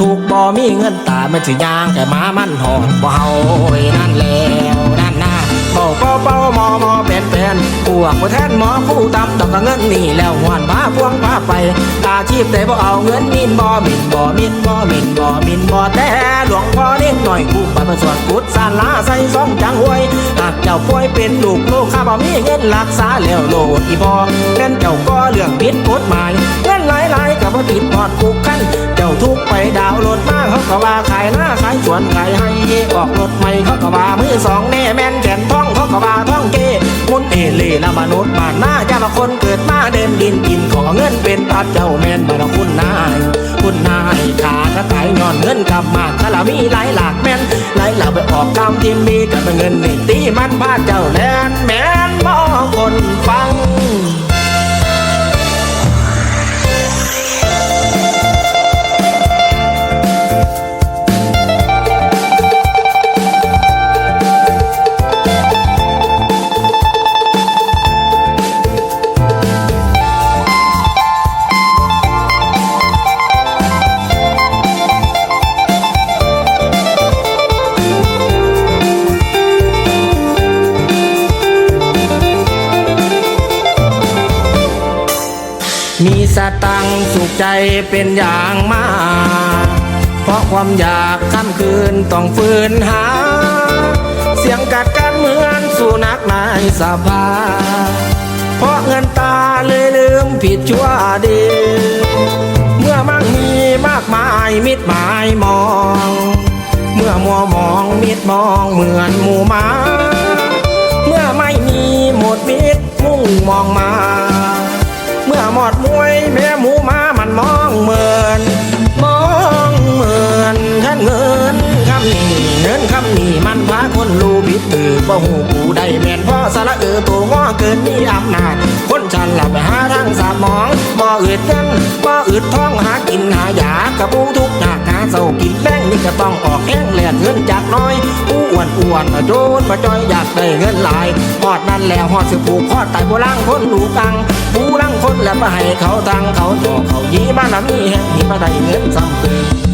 ทุกบ่มีเงินตามันสิยางแต่มามันหอนบ่เฮาโอ้ยนั่นแล้วนั่นน่ะเป่าเป่าเป่าหมอหมอเป็นเป็นพวกบ่แทนหมอผู้ตำต้องกเงินนี่แล้วหวนพาพวงพาไปอาชีพแต่บ่เอาเงินมินบ่มินบ่มินบ่มินบ่มินบ่แต่หลวงพ่อเลี้ยงหน่อยกูไปประสวดกุศศาลาใส่ซองจังหวยหากเจ้าป่วยเป็นลูกโลกข้าบ่มีเงินรักษาแล้วโลดอีพอเล่นเจ้าก็เรื่องผิดกฎหมายเงินหลายๆกับบ่ติดพอดคุกกัน ก็ว่าขายหน้าขายสวนขายให้ออกรถใหม่เขาก็ว่ามือสองแน่แม่นแขนท่องเขาก็ว่าท่องเกมุนเอเล่ละมนุษย์บ้านหน้าจ้าคนเกิดมาเดินดินกินขอเงินเป็นตัดเจ้าแม่นบารคุณนายคุณนายขากระต่ายย้อนเงินกลับมาถ้าเรามีหลายหลากแม่นหลายเราไปออกกำที่มีกับเงินนี่ตีมันพาเจ้าแลนแม่ มีสตังสุขใจเป็นอย่างมาก เพราะความอยากค่ำคืนต้องฝืนหา เสียงกัดกันเหมือนสุนัขในสภา เพราะเงินตาเลยลืมผิดชั่วดี เมื่อมั่งมีมากมายมิดหมายมอง เมื่อมัวมองมิดมองเหมือนหมูหมา เมื่อไม่มีหมดมิดมุ่งมองมา มอหมดมวย แม่หมูมามันมองเหมือนมองเหมือนขันเงินคำนี้เงินคำนี้มันพาคนรู้ผิดตือบ่หูกูได้แม่นพ่อสาระเออตัวง้อเกินมีอำนาจคนฉันหลับไปหาทางสามองบ่อึดเงินบ่อึดท้องหากินหายากระปูทุกข์ยากหาเศร้ากินแป้งนี่ก็ต้องออกแห้งแหลนเงินจากน้อยผู้อ้วนอ้วนโจนประจอยอยากได้เงินหลายพอดนั่นแล้วหอดสิผูกคอดตายโบราณคนดูกังผู้ลัง แล้วไปให้เขาตังเขาโตเขายีบ้านามีแห่งนี้มาได้เงินซ้ำเติม